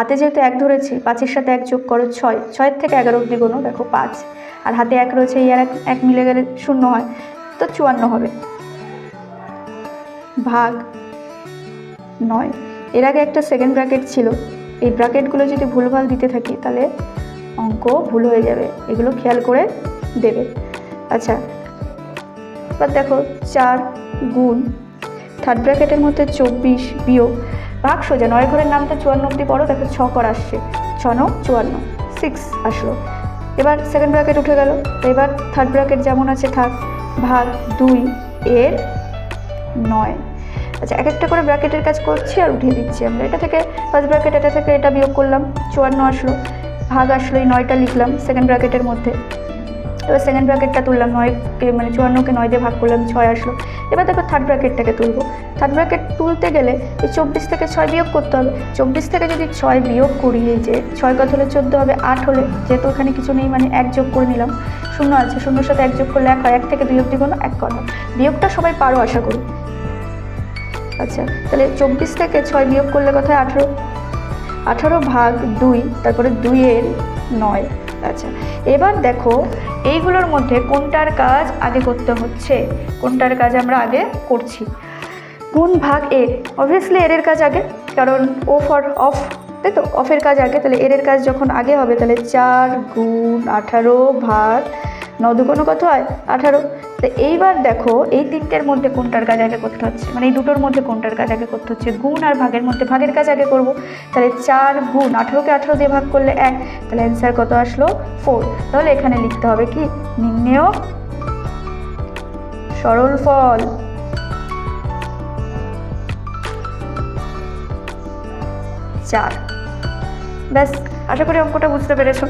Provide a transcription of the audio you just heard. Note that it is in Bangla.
হাতে যেহেতু এক ধরেছি, পাঁচের সাথে এক যোগ করো ছয়। ছয়ের থেকে এগারো অব্দি গোনো দেখো পাঁচ। আর হাতে এক রয়েছে, এই এক এক মিলে গেলে শূন্য হয়, তো চুয়ান্ন হবে। ভাগ নয়। এর আগে একটা সেকেন্ড ব্র্যাকেট ছিল। এই ব্র্যাকেটগুলো যদি ভুলভাল দিতে থাকি, তাহলে অঙ্ক ভুল হয়ে যাবে। এগুলো খেয়াল করে দেবে। আচ্ছা এবার দেখো চার গুণ থার্ড ব্র্যাকেটের মধ্যে চব্বিশ বিয়োগ। ভাগ সোজা, নয় ঘরের নাম তো চুয়ান্ন অব্দি পড়ো দেখো ছ কর আসছে। ছ ন, চুয়ান্ন সিক্স আসলো। এবার সেকেন্ড ব্র্যাকেট উঠে গেল। এবার থার্ড ব্র্যাকেট যেমন আছে, থাক, ভাগ দুই এর নয়। আচ্ছা এক একটা করে ব্র্যাকেটের কাজ করছি আর উঠিয়ে দিচ্ছি আমরা। এটা থেকে ফার্স্ট ব্র্যাকেট এটা থেকে এটা বিয়োগ করলাম। চুয়ান্ন আসলো, ভাগ আসলো, এই নয়টা লিখলাম সেকেন্ড ব্র্যাকেটের মধ্যে। এবার সেকেন্ড ব্র্যাকেটটা তুললাম নয়কে মানে চুয়ান্নকে নয় দিয়ে ভাগ করলাম, ছয় আসলো। এবার দেখো থার্ড ব্র্যাকেটটাকে তুলবো। থার্ড ব্র্যাকেট তুলতে গেলে এই চব্বিশ থেকে ছয় বিয়োগ করতে হবে। চব্বিশ থেকে যদি ছয় বিয়োগ করি, এই যে ছয় কত হলে চোদ্দ হবে? আট হলে, যেহেতু ওখানে কিছু নেই মানে এক যোগ করে নিলাম। শূন্য আছে, শূন্যর সাথে এক যোগ করলে এক হয়, এক থেকে দুই অব্দি কোনো এক কথা বিয়োগটা সবাই পারো, আশা করি। আচ্ছা তাহলে চব্বিশ থেকে ছয় বিয়োগ করলে কোথায় আঠেরো। আঠারো ভাগ দুই, তারপরে দুইয়ের নয়। আচ্ছা এবার দেখো এইগুলোর মধ্যে কোনটার কাজ আগে করতে হচ্ছে? কোনটার কাজ আমরা আগে করছি? কোন ভাগ এ। অবভিয়াসলি এর কাজ আগে, কারণ ও ফর অফ, তাই তো? অফের কাজ আগে, তাহলে এর কাজ যখন আগে হবে, তাহলে চার গুণ আঠারো ভাগ ন কত হয়? আঠারো। তো এইবার দেখো, এই তিনটের মধ্যে কোনটার কাজ আগে করতে হচ্ছে? মানে এই দুটোর মধ্যে কোনটার কাজ আগে করতে হচ্ছে? গুণ আর ভাগের মধ্যে ভাগের কাজ আগে করব। তাহলে চার গুণ, আঠারোকে আঠারো দিয়ে ভাগ করলে এক। তাহলে অ্যান্সার কত আসলো? ফোর তাহলে এখানে লিখতে হবে কি? নিম্নেয় সরল ফল। চার। ব্যাস, আশা করি অঙ্কটা বুঝতে পেরেছ।